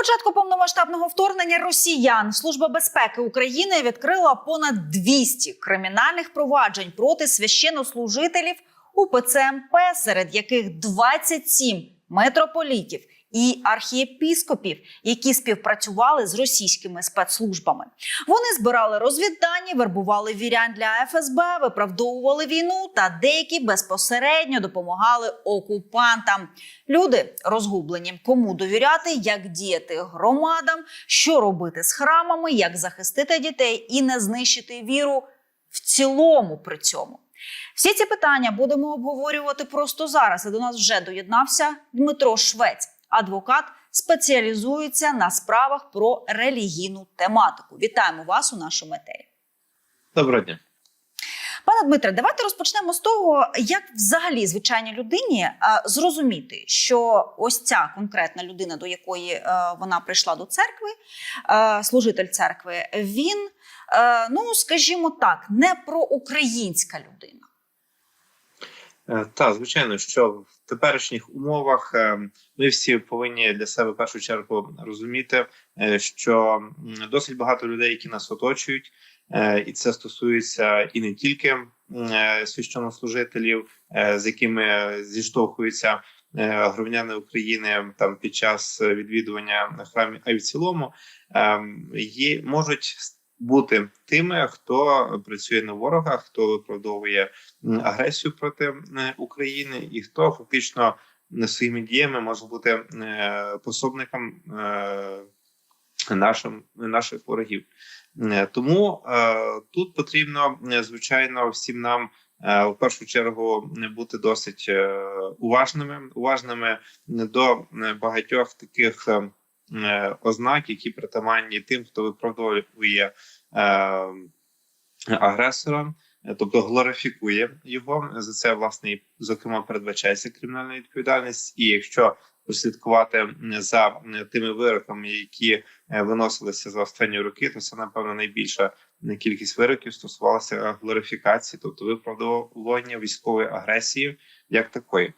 початку повномасштабного вторгнення росіян Служба безпеки України відкрила понад 200 кримінальних проваджень проти священнослужителів УПЦ МП, серед яких 27 митрополітів і архієпіскопів, які співпрацювали з російськими спецслужбами. Вони збирали розвіддані, вербували вірян для ФСБ, виправдовували війну та деякі безпосередньо допомагали окупантам. Люди розгублені, кому довіряти, як діяти громадам, що робити з храмами, як захистити дітей і не знищити віру в цілому при цьому. Всі ці питання будемо обговорювати просто зараз. І до нас вже доєднався Дмитро Швець, адвокат, спеціалізується на справах про релігійну тематику. Вітаємо вас у нашому етері. Доброго дня. Пане Дмитре, давайте розпочнемо з того, як взагалі звичайній людині е, зрозуміти, що ось ця конкретна людина, до якої е, вона прийшла до церкви, е, служитель церкви, він, ну скажімо так, не проукраїнська людина. Е, Так, звичайно, що в теперішніх умовах е, ми всі повинні для себе в першу чергу розуміти, е, що досить багато людей, які нас оточують, і це стосується і не тільки священнослужителів, з якими зіштовхуються громадяни України там під час відвідування храмів, а й в цілому е, є можуть бути тими, хто працює на ворога, хто виправдовує агресію проти України, і хто фактично своїми діями може бути е, пособником е, нашим наших ворогів. Е, Тому тут потрібно звичайно всім нам. В першу чергу не бути досить уважними, уважними до багатьох таких е, е, ознак, які притаманні тим, хто виправдовує е, агресора, е, тобто глорифікує його. За це власне зокрема передбачається кримінальна відповідальність. І якщо прослідкувати м, за тими вироками, які е, виносилися за останні роки, то це напевно найбільша кількість вироків стосувалася глорифікації, тобто виправдовування військової агресії як такої.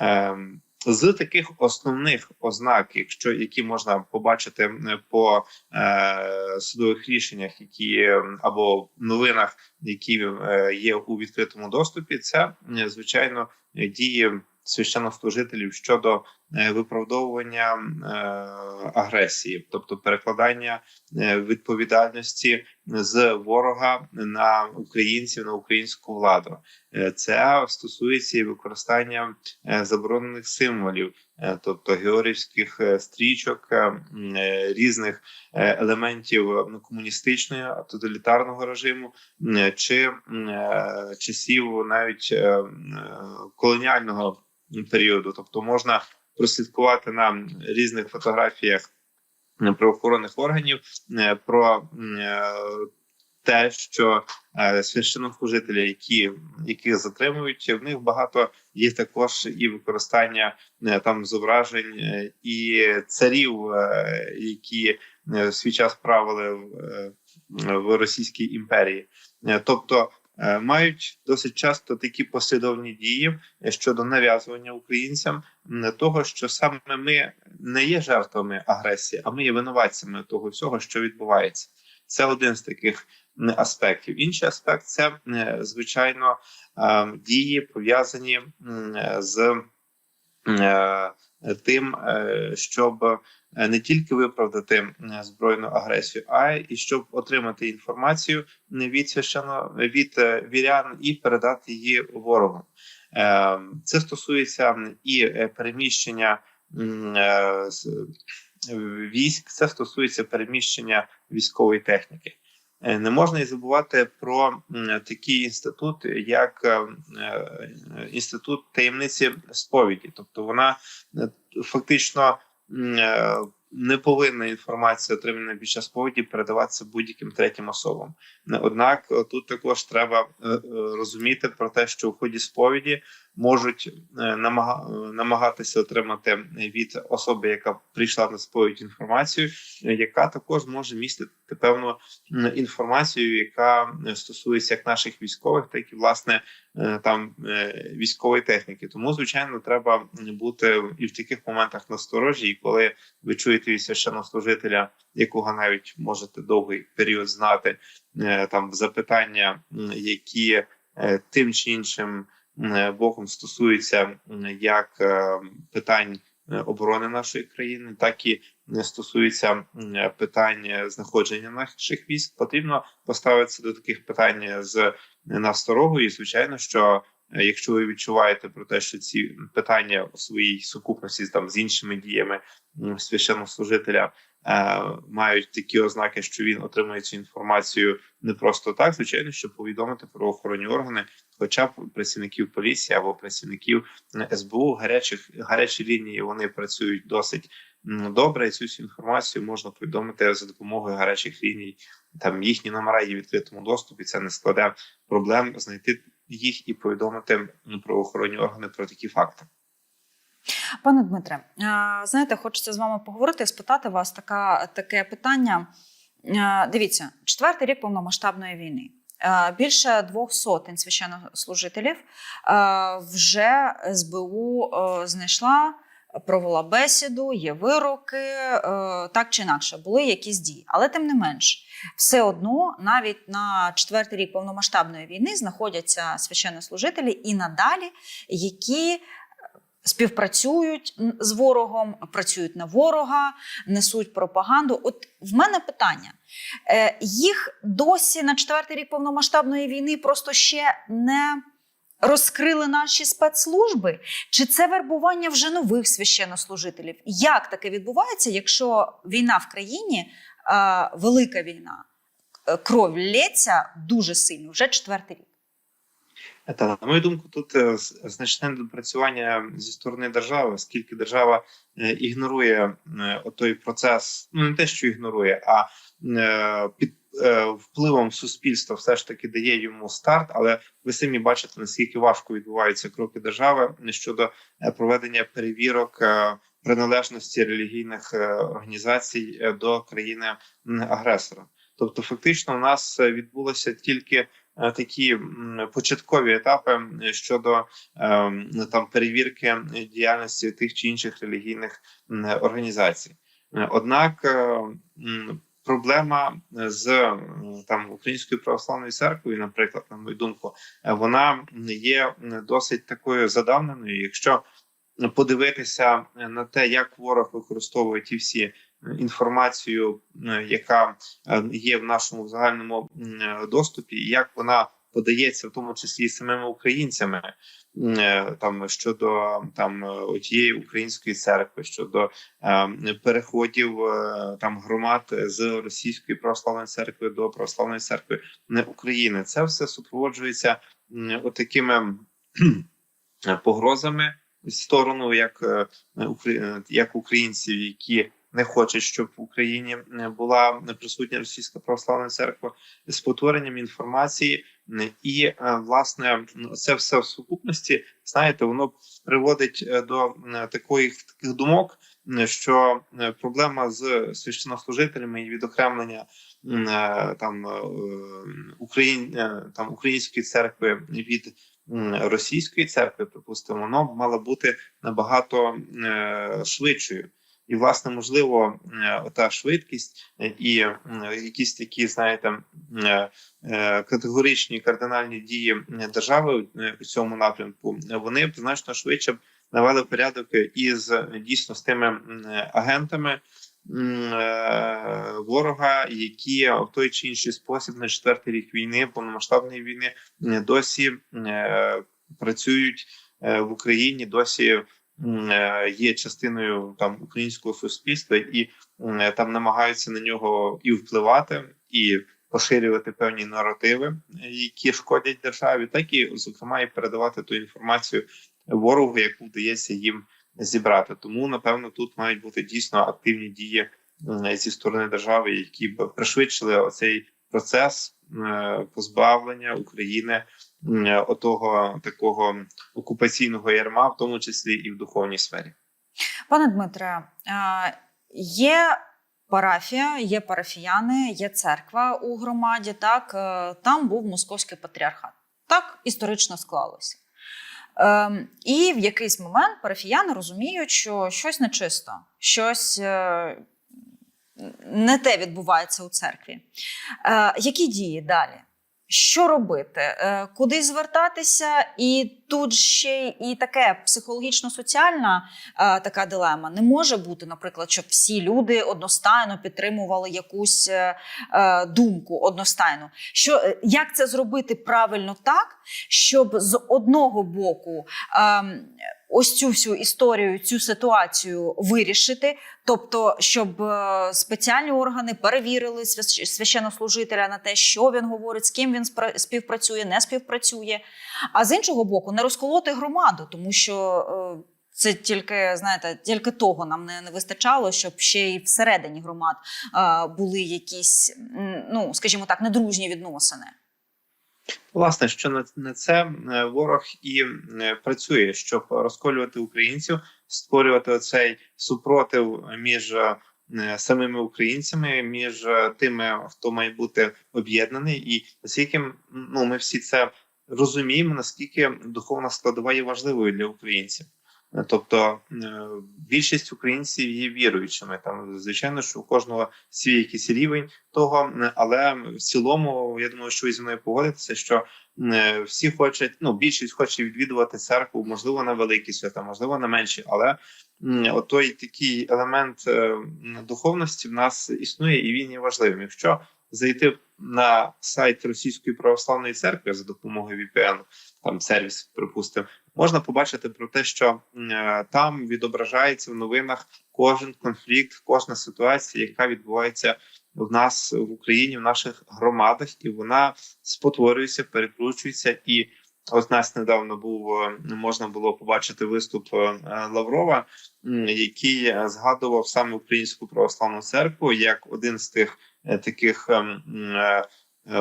Ем, з таких основних ознак, якщо які можна побачити по е, судових рішеннях, які або новинах, які е, є у відкритому доступі, це звичайно дії священнослужителів щодо виправдовування е, агресії, тобто перекладання е, відповідальності з ворога на українців на українську владу. Е, Це стосується і використання е, заборонених символів, е, тобто георгіївських е, стрічок, е, е, різних е, елементів е, комуністичного тоталітарного режиму чи е, часів навіть е, е, колоніального періоду. Тобто можна прослідкувати на різних фотографіях е, правоохоронних органів е, про е, те, що священнослужителі, які яких затримують, в них багато є також і використання там зображень і царів, які в свій час правили в, Російській імперії, тобто. Е, Мають досить часто такі послідовні дії е, щодо нав'язування українцям м, того, що саме ми не є жертвами агресії, а ми є винуватцями того всього, що відбувається. Це один з таких аспектів. Інший аспект це звичайно е, дії пов'язані з тим, щоб не тільки виправдати збройну агресію, а й щоб отримати інформацію від священно від е, вірян і передати її ворогу. Е, Це стосується і е, переміщення е, військ, це стосується переміщення військової техніки. Е, Не можна і забувати про такий інститут, як е, е, інститут таємниці сповіді. Тобто, вона е, фактично е, не повинна інформація, отримана під час сповіді, передаватися будь-яким третім особам. Однак, е, тут також треба е, е, розуміти про те, що у ході сповіді можуть намага- намагатися отримати від особи, яка прийшла на сповідь інформацію, яка також може містити певну інформацію, яка стосується як наших військових, так і власне там військової техніки. Тому звичайно треба бути і в таких моментах насторожі, і коли ви чуєте священнослужителя, якого навіть можете довгий період знати, е, там запитання, які е, тим чи іншим боком стосуються як е, питань е, оборони нашої країни, так і не стосується питань е, знаходження наших військ, потрібно поставитися до таких питань з насторогою. І звичайно, що е, якщо ви відчуваєте про те, що ці питання у своїй сукупності там з іншими діями священнослужителя е, мають такі ознаки, що він отримує цю інформацію не просто так, звичайно, щоб повідомити правоохоронні органи, хоча б працівників поліції або працівників е, СБУ, гарячих гарячі лінії вони працюють досить добре. І цю всю інформацію можна повідомити за допомогою гарячих ліній. Там їхні номера є в відкритому доступі. Це не складе проблем знайти їх і повідомити правоохоронні органи про такі факти. Пане Дмитре, знаєте, хочеться з вами поговорити, спитати вас така, таке питання. Дивіться, четвертий рік повномасштабної війни. Більше двох сотень священнослужителів вже СБУ знайшла, провела бесіду, є вироки, так чи інакше, були якісь дії. Але тим не менш, все одно навіть на четвертий рік повномасштабної війни знаходяться священнослужителі і надалі, які співпрацюють з ворогом, працюють на ворога, несуть пропаганду. От в мене питання: Е, їх досі на четвертий рік повномасштабної війни просто ще не розкрили наші спецслужби? Чи це вербування вже нових священнослужителів? Як таке відбувається, якщо війна в країні, е, велика війна, е, кров лється дуже сильно, вже четвертий рік? Та на мою думку, тут е, значне недопрацювання зі сторони держави, оскільки держава е, ігнорує е, той процес, ну не те, що ігнорує, а під впливом суспільства все ж таки дає йому старт. Але ви самі бачите наскільки важко відбуваються кроки держави щодо проведення перевірок приналежності релігійних організацій до країни агресора. Тобто, фактично, у нас відбулося тільки такі початкові етапи е, щодо ем, там перевірки діяльності тих чи інших релігійних організацій. Е, Однак е, проблема з там українською православною церквою, наприклад, на мою думку, е, вона є досить такою задавненою. Якщо подивитися на те, як ворог використовує ті всі е, інформацію, е, яка е, є в нашому загальному е, доступі, і як вона подається, в тому числі самими українцями, там щодо там тієї української церкви, щодо переходів там громад з російської православної церкви до православної церкви України, це все супроводжується отакими погрозами сторону як, як українців, які не хочуть, щоб в Україні е, була присутня російська православна церква з потворенням інформації, і е, власне це все в сукупності. Знаєте, воно приводить е, до е, такої таких думок, що е, проблема з священнослужителями і відокремлення е, там е, Україн, е, там української церкви від російської церкви, припустимо, воно мало бути набагато е, швидшою. І, власне, можливо, ота швидкість е, і якісь такі, знаєте, е, е, категоричні кардинальні дії держави у цьому напрямку, вони б значно швидше б навели порядок із дійсно з тими агентами ворога, які в той чи інший спосіб на четвертий рік війни, повномасштабної війни, досі працюють в Україні, досі є частиною там українського суспільства, і е, там намагаються на нього і впливати, і поширювати певні наративи, е, які шкодять державі, так і зокрема і передавати ту інформацію ворогу, яку вдається їм зібрати. Тому напевно тут мають бути дійсно активні дії зі сторони держави, які б пришвидшили оцей процес е, позбавлення України отого такого окупаційного ярма, в тому числі і в духовній сфері. Пане Дмитре, е, є парафія, є парафіяни, є церква у громаді. Так Е, там був московський патріархат. Так історично склалося. Ем, і в якийсь момент парафіяни розуміють, що щось нечисто, щось е, не те відбувається у церкві. Е, які дії далі? Що робити? Е, Куди звертатися? І тут ще і таке психологічно-соціальна е, така дилема. Не може бути, наприклад, щоб всі люди одностайно підтримували якусь е, думку одностайно. Що як це зробити правильно так, щоб з одного боку ем, ось цю всю історію, цю ситуацію вирішити, тобто, щоб е, спеціальні органи перевірили свящ- священнослужителя на те, що він говорить, з ким він співпрацює, не співпрацює. А з іншого боку, не розколоти громаду, тому що. е, Це тільки знаєте, тільки того нам не, не вистачало, щоб ще й всередині громад е, були якісь, ну скажімо так, недружні відносини. Власне, що на, це е, ворог і е, працює, щоб розколювати українців, створювати оцей супротив між е, самими українцями, між тими, хто має бути об'єднаний, і наскільки ну ми всі це розуміємо, наскільки духовна складова є важливою для українців. Тобто е, більшість українців є віруючими. Там звичайно, що у кожного свій якийсь рівень того, е, але в цілому я думаю, що ви зі мною погодитеся, що е, всі хочуть, ну більшість хоче відвідувати церкву, можливо, на великі свята, можливо, на менші, але отой такий елемент духовності в нас існує, і він є важливим. Якщо зайти на сайт Російської православної церкви за допомогою VPN, там сервіс, припустимо, можна побачити про те, що е, там відображається в новинах кожен конфлікт, кожна ситуація, яка відбувається в нас в Україні, в наших громадах, і вона спотворюється, перекручується. І от нас недавно був е, можна було побачити виступ е, Лаврова, який згадував саме Українську православну церкву як один з тих таких. Е,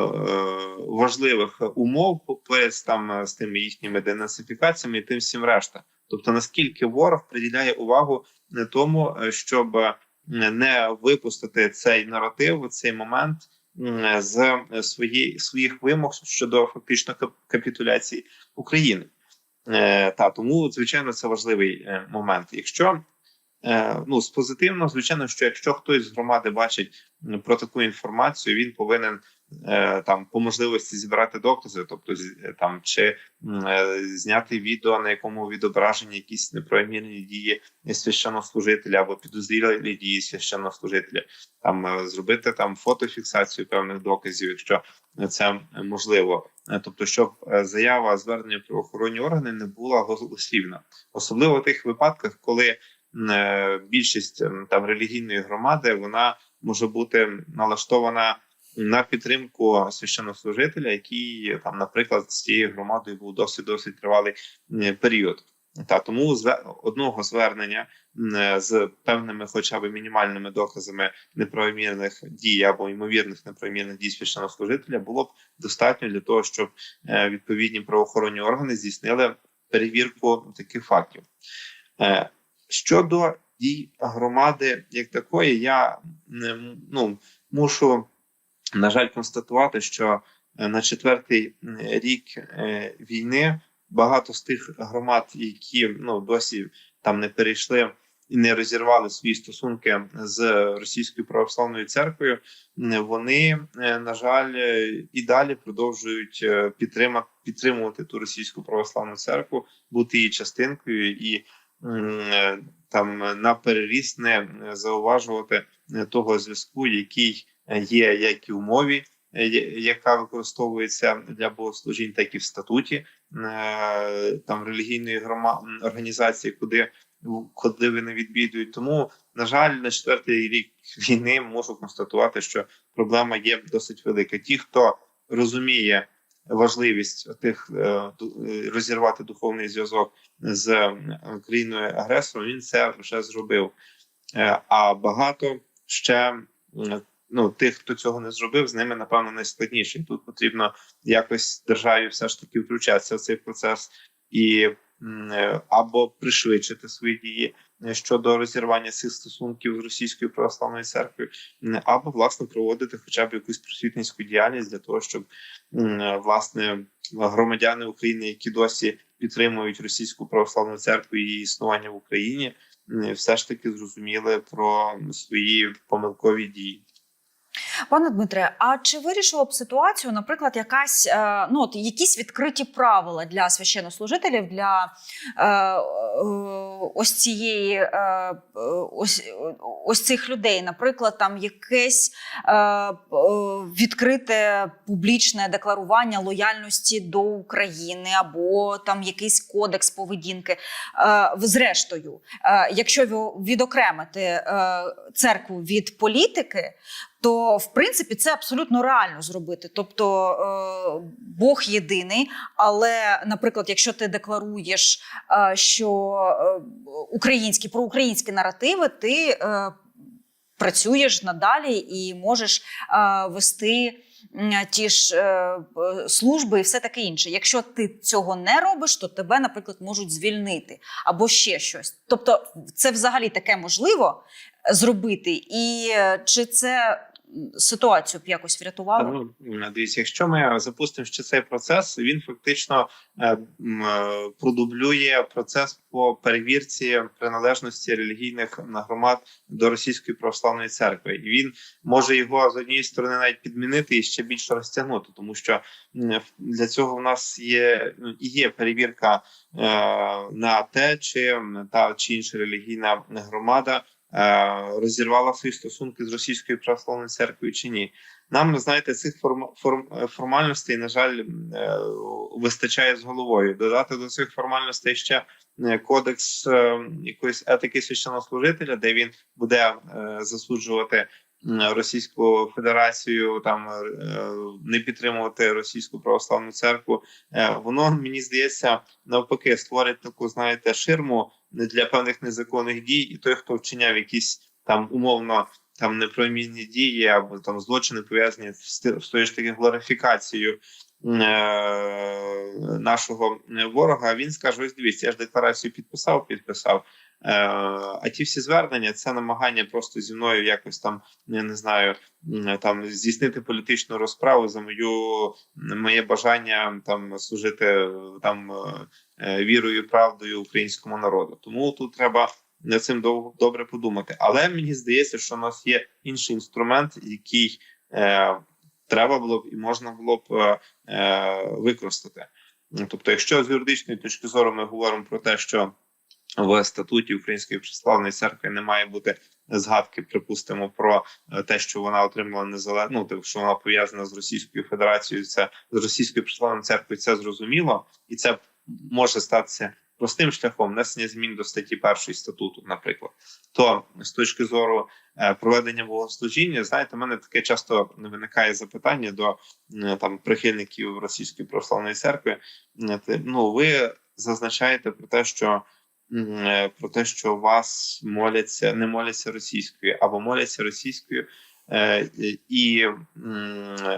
важливих умов поряд там е, з тими їхніми денацифікаціями і тим всім решта. Тобто наскільки ворог приділяє увагу не тому, е, щоб не випустити цей наратив, цей момент з свої, своїх вимог щодо фактично капітуляції України. Та тому, звичайно, це важливий момент. Якщо ну з позитивного, звичайно, що якщо хтось з громади бачить про таку інформацію, він повинен там по можливості зібрати докази, тобто е, там чи е, зняти відео, на якому відображені якісь неправомірні дії священнослужителя або підозрілі дії священнослужителя, там е, зробити там фотофіксацію певних доказів, якщо це можливо. Е, Тобто, щоб е, заява звернення в правоохоронні органи не була голослівна, особливо в тих випадках, коли е, більшість там релігійної громади вона може бути налаштована на підтримку священнослужителя, який там, наприклад, з цією громадою був досить досить тривалий період. Та тому зве- одного звернення з певними, хоча б мінімальними доказами неправомірних дій або ймовірних неправомірних дій священнослужителя було б достатньо для того, щоб е, відповідні правоохоронні органи здійснили перевірку таких фактів. Е, Щодо дій громади як такої, я ну, мушу на жаль констатувати, що е, на четвертий рік е, війни багато з тих громад, які ну досі там не перейшли і не розірвали свої стосунки з російською православною церквою, вони е, на жаль е, і далі продовжують е, підтрима- підтримувати ту російську православну церкву, бути її частинкою і е, там на переріст не е, зауважувати е, того зв'язку, який е, є як і у мові, е, яка використовується для богослужінь, так і в статуті е, там релігійної грома організації, куди куди вони відвідують. Тому, на жаль, на четвертий рік війни можу констатувати, що проблема є досить велика. Ті, хто розуміє важливість тих е, розірвати духовний зв'язок з країною агресором, він це вже зробив. А багато ще ну тих, хто цього не зробив, з ними напевно найскладніше. Тут потрібно якось державі все ж таки включатися в цей процес і е, або пришвидшити свої дії е, щодо розірвання цих стосунків з російською православною церквою, або власне проводити хоча б якусь просвітницьку діяльність для того, щоб е, власне громадяни України, які досі підтримують російську православну церкву і існування в Україні, все ж таки зрозуміли про свої помилкові дії. Пане Дмитре, а чи вирішило б ситуацію, наприклад, якась е, ну от якісь відкриті правила для священнослужителів, для е, е, ось цієї ось, ось цих людей, наприклад, там якесь відкрите публічне декларування лояльності до України, або там якийсь кодекс поведінки. Зрештою, якщо відокремити церкву від політики, то в принципі це абсолютно реально зробити. Тобто е, Бог єдиний, але, наприклад, якщо ти декларуєш, е, що е, українські проукраїнські наративи, ти працюєш надалі і можеш вести. Ті ж е, служби і все таке інше. Якщо ти цього не робиш, то тебе, наприклад, можуть звільнити або ще щось. Тобто, це взагалі таке можливо зробити, і чи це ситуацію б якось врятувало? Ну дивіться, якщо ми запустимо ще цей процес, він фактично е, е, продублює процес по перевірці приналежності релігійних громад до російської православної церкви, і він може його з однієї сторони навіть підмінити і ще більше розтягнути, тому що для цього в нас є ну, і є перевірка е, на те, чи та чи інша релігійна громада е, розірвала свої стосунки з російською православною церквою чи ні. Нам знаєте, цих форм, форм, формальностей, на жаль, е, вистачає з головою. Додати до цих формальностей ще е, кодекс е, якоїсь етики священнослужителя, де він буде е, засуджувати Російську Федерацію, там е, не підтримувати російську православну церкву. Е, Воно мені здається навпаки створить таку, знаєте, ширму для певних незаконних дій, і той, хто вчиняв якісь там умовно там непромінні дії або там злочини пов'язані з тою ж таки глорифікацією нашого ворога. Він скаже: ось дивіться, я ж декларацію підписав, підписав. Е, а ті всі звернення це намагання просто зі мною якось там я не знаю, там здійснити політичну розправу за мою моє бажання там служити там е, е, вірою правдою українському народу. Тому тут треба над цим дов- добре подумати. Але мені здається, що у нас є інший інструмент, який е, треба було б і можна було б е, е, використати. Тобто, якщо з юридичної точки зору ми говоримо про те, що в статуті Української православної церкви не має бути згадки, припустимо, про е, те, що вона отримала незалежну, ну, що вона пов'язана з Російською Федерацією, це з Російською православною церквою, це зрозуміло, і це може статися простим шляхом внесення змін до статті першої статуту, наприклад. То з точки зору е, проведення богослужіння, знаєте, в мене таке часто виникає запитання до там прихильників Російської православної церкви. Е, Ну, ви зазначаєте про те, що е, про те, що вас моляться, не моляться російською або моляться російською. Е, і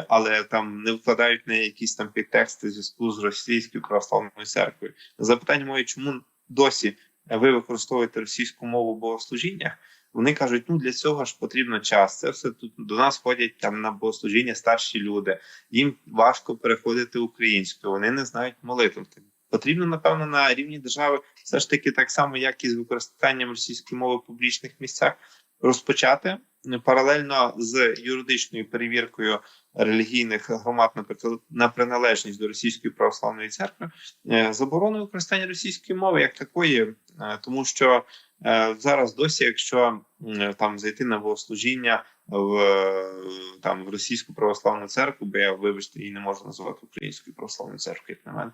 але там не вкладають на якісь там підтексти зв'язку з російською православною церквою. Запитання моє, чому досі ви використовуєте російську мову в богослужіннях? Вони кажуть, ну для цього ж потрібно час. Це все тут до нас ходять там на богослужіння старші люди. Їм важко переходити українською. Вони не знають молитв. Потрібно, напевно, на рівні держави все ж таки так само, як і з використанням російської мови в публічних місцях, розпочати паралельно з юридичною перевіркою релігійних громад на на приналежність до російської православної церкви, е, використання російської мови як такої, е, тому що е, зараз досі, якщо там зайти на богослужіння в там в російську православну церкву, бо я вибачте її не можу називати українською православною церквою, як на мене.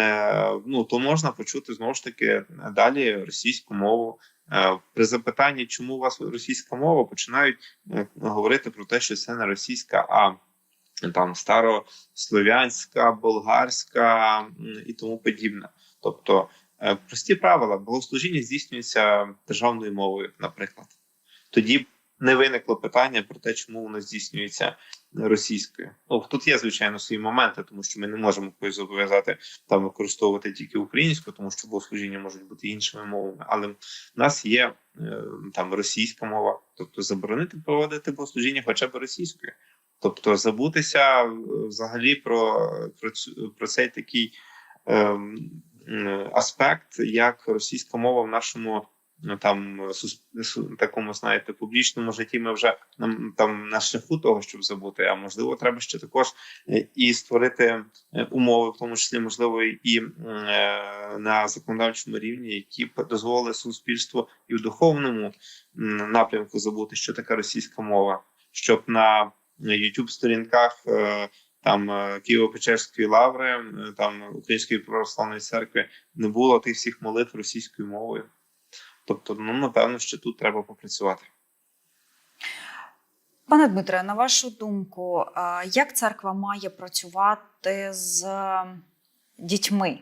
е, Ну то можна почути знову ж таки далі російську мову. Е, При запитанні, чому у вас російська мова, починають е, говорити про те, що це не російська, а там старослов'янська, болгарська і тому подібне. Тобто прості правила богослужіння здійснюється державною мовою, наприклад. Тоді не виникло питання про те, чому воно здійснюється російською. Ну тут є звичайно свої моменти, тому що ми не можемо когось зобов'язати там використовувати тільки українську, тому що богослужіння можуть бути іншими мовами. Але в нас є е, там російська мова, тобто заборонити проводити богослужіння хоча б російською. Тобто забутися е, взагалі про, про, про цей такий ем, аспект, як російська мова в нашому там сус- такому, знаєте, публічному житті. Ми вже нам там на шляху того, щоб забути. А можливо, треба ще також е, і створити е, умови, в тому числі можливо, і е, на законодавчому рівні, які б дозволили суспільству і в духовному напрямку забути, що така російська мова, щоб на youtube сторінках е, там е, Києво-Печерської лаври, е, там Української православної церкви не було тих всіх молитв російською мовою. Тобто, ну напевно, що тут треба попрацювати. Пане Дмитре, на вашу думку, як церква має працювати з дітьми,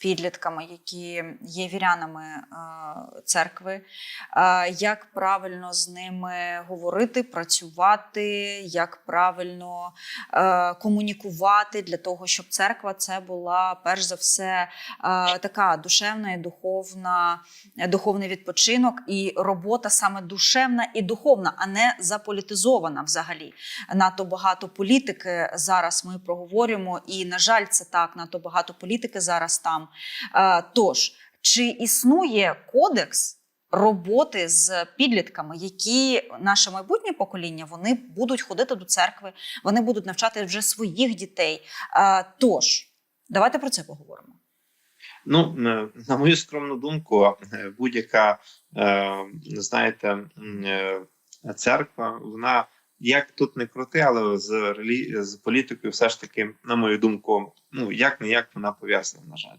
підлітками, які є вірянами а, церкви? А, Як правильно з ними говорити, працювати, як правильно е, комунікувати для того, щоб церква це була перш за все е, така душевна і духовна, духовний відпочинок і робота саме душевна і духовна, а не заполітизована взагалі. Надто багато політики зараз ми проговорюємо, і на жаль, це так. Надто багато політики зараз там. Тож, чи існує кодекс? Роботи з підлітками, які наше майбутнє покоління, вони будуть ходити до церкви, вони будуть навчати вже своїх дітей. Тож, давайте про це поговоримо. Ну, на мою скромну думку, будь-яка, е, знаєте, е, церква, вона як тут не крути, але з з політикою, все ж таки, на мою думку, ну як не як вона пов'язана, на жаль.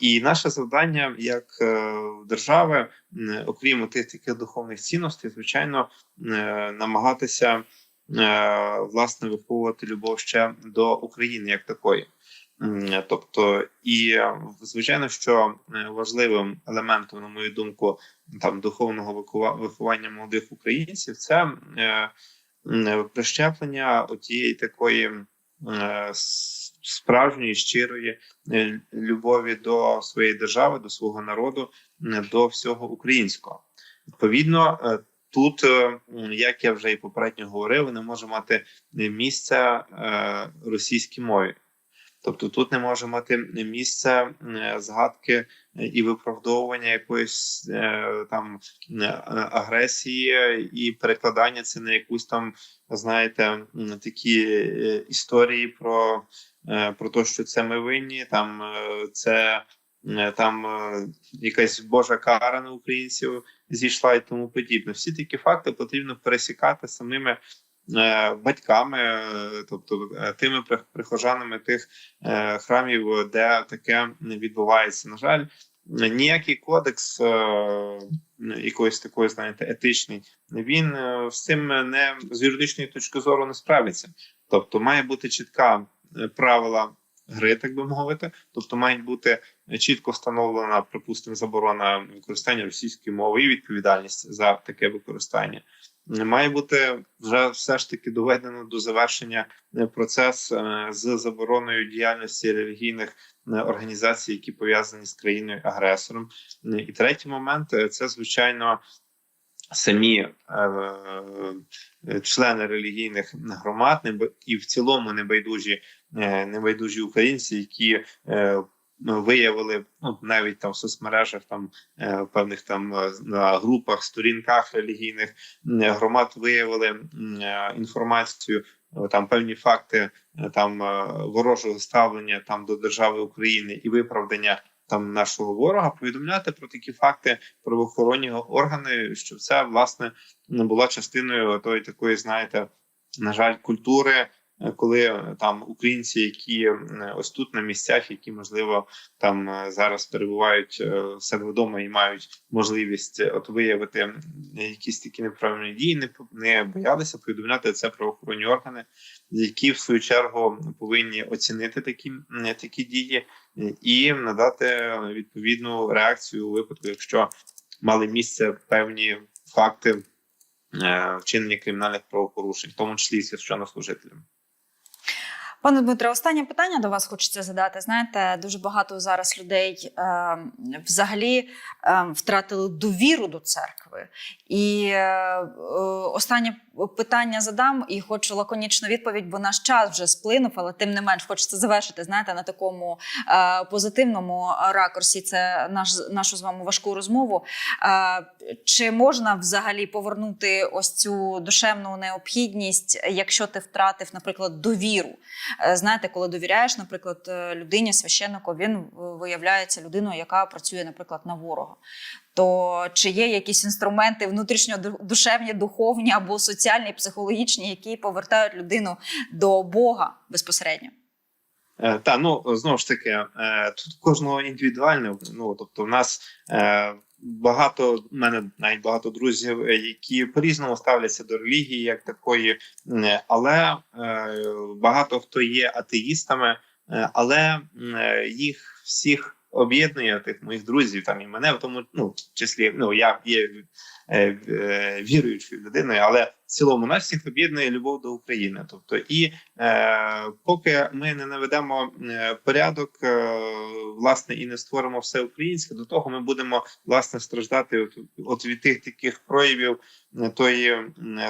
І наше завдання як е, держави, окрім тих таких духовних цінностей, звичайно, е, намагатися е, власне виховувати любов ще до України як такої. Тобто, і звичайно, що важливим елементом, на мою думку, там духовного вихова- виховання молодих українців це прищеплення отієї такої е, справжньої щирої е, любові до своєї держави, до свого народу, до всього українського. Відповідно, е, тут, е, як я вже і попередньо говорив, не може мати місця е, російській мові. Тобто тут не може мати місце е, згадки е, і виправдовування якоїсь е, там агресії і перекладання це на якусь там, знаєте, такі історії про, про те, що це ми винні, там це там якась божа кара на українців зійшла і тому подібне. Всі такі факти потрібно пересікати самими батьками, е, тобто е, тими прихожанами тих е, храмів, де таке відбувається. На жаль, ніякий кодекс е, якоїсь такої, знаєте, етичний, він е, з цим не з юридичної точки зору не справиться. Тобто, має бути чітка е, правила гри, так би мовити. Тобто, має бути чітко встановлена, припустимо, заборона використання російської мови і відповідальність за таке використання. Має бути вже все ж таки доведено до завершення е, процес е, з забороною діяльності релігійних е, організацій, які пов'язані з країною агресором. І третій момент це звичайно самі е, члени релігійних громад, і в цілому небайдужі, небайдужі українці, які е, виявили ну навіть там в соцмережах, там е, певних там е, на групах, сторінках релігійних громад виявили е, інформацію. Там певні факти там ворожого ставлення там до держави України і виправдання там нашого ворога. Повідомляти про такі факти правоохоронні органи, що це власне не була частиною тої такої, знаєте, на жаль, культури, коли е, там українці, які е, ось тут на місцях, які можливо там е, зараз перебувають е, в себе вдома і мають можливість е, от виявити якісь такі неправильні дії, не не боялися повідомляти це правоохоронні органи, які в свою чергу повинні оцінити такі, такі дії е, і надати відповідну реакцію у випадку, якщо мали місце певні факти е, вчинення кримінальних правопорушень, в тому числі і священнослужителям. Пане Дмитре, останнє питання до вас хочеться задати. Знаєте, дуже багато зараз людей е, взагалі е, втратили довіру до церкви. І е, е, останнє питання задам і хочу лаконічну відповідь, бо наш час вже сплинув, але тим не менш хочеться завершити. Знаєте, на такому е, позитивному ракурсі. Це наш нашу з вами важку розмову. Е, чи можна взагалі повернути ось цю душевну необхідність, якщо ти втратив, наприклад, довіру? Е, Знаєте, коли довіряєш, наприклад, е, людині, священнику, він е, виявляється людиною, яка працює, наприклад, на ворога. То чи є якісь інструменти внутрішньодушевні, духовні або соціальні, психологічні, які повертають людину до Бога безпосередньо? Е, Та ну знову ж таки, е, тут кожного індивідуально. Ну тобто, в нас е, багато в мене навіть багато друзів, які по-різному ставляться до релігії, як такої, але багато хто є атеїстами, але їх всіх об'єднує тих моїх друзів, там і мене в тому, ну числі, ну я є віруючою людиною, але в цілому нас всіх об'єднує любов до України. Тобто, і е, поки ми не наведемо е, порядок, е, власне, і не створимо все українське, до того ми будемо власне страждати от, от від тих таких проявів е, тої,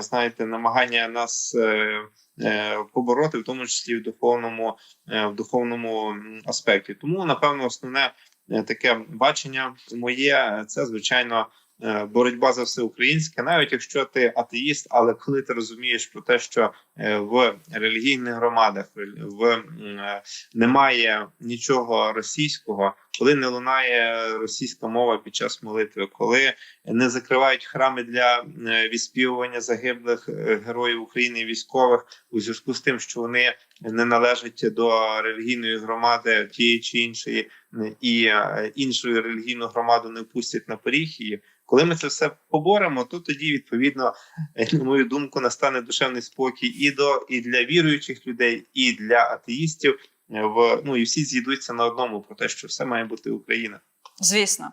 знаєте, намагання нас. Е, е, Побороти, в тому числі в духовному е, в духовному аспекті, тому напевно основне е, таке бачення моє е, це звичайно е, боротьба за все українське, навіть якщо ти атеїст, але коли ти розумієш про те, що е, в релігійних громадах в- е, немає нічого російського, коли не лунає російська мова під час молитви, коли не закривають храми для е, відспівування загиблих е, героїв України військових у зв'язку з тим, що вони не належать до релігійної громади тієї чи іншої, е, і е, іншу релігійну громаду не пустять на поріг її. Коли ми це все поборемо, то тоді відповідно, е, на мою думку, настане душевний спокій і до і для віруючих людей, і для атеїстів. е, В ну і всі зійдуться на одному про те, що все має бути Україна. Звісно,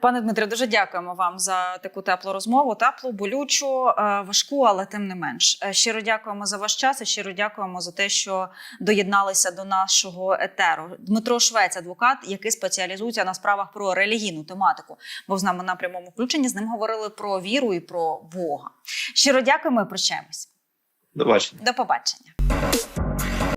пане Дмитре, дуже дякуємо вам за таку теплу розмову, теплу, болючу, е, важку, але тим не менш. Е, Щиро дякуємо за ваш час і щиро дякуємо за те, що доєдналися до нашого етеру. Дмитро Швець, адвокат, який спеціалізується на справах про релігійну тематику. Був з нами на прямому включенні. З ним говорили про віру і про Бога. Щиро дякуємо і прощаємось. До бачення. До побачення.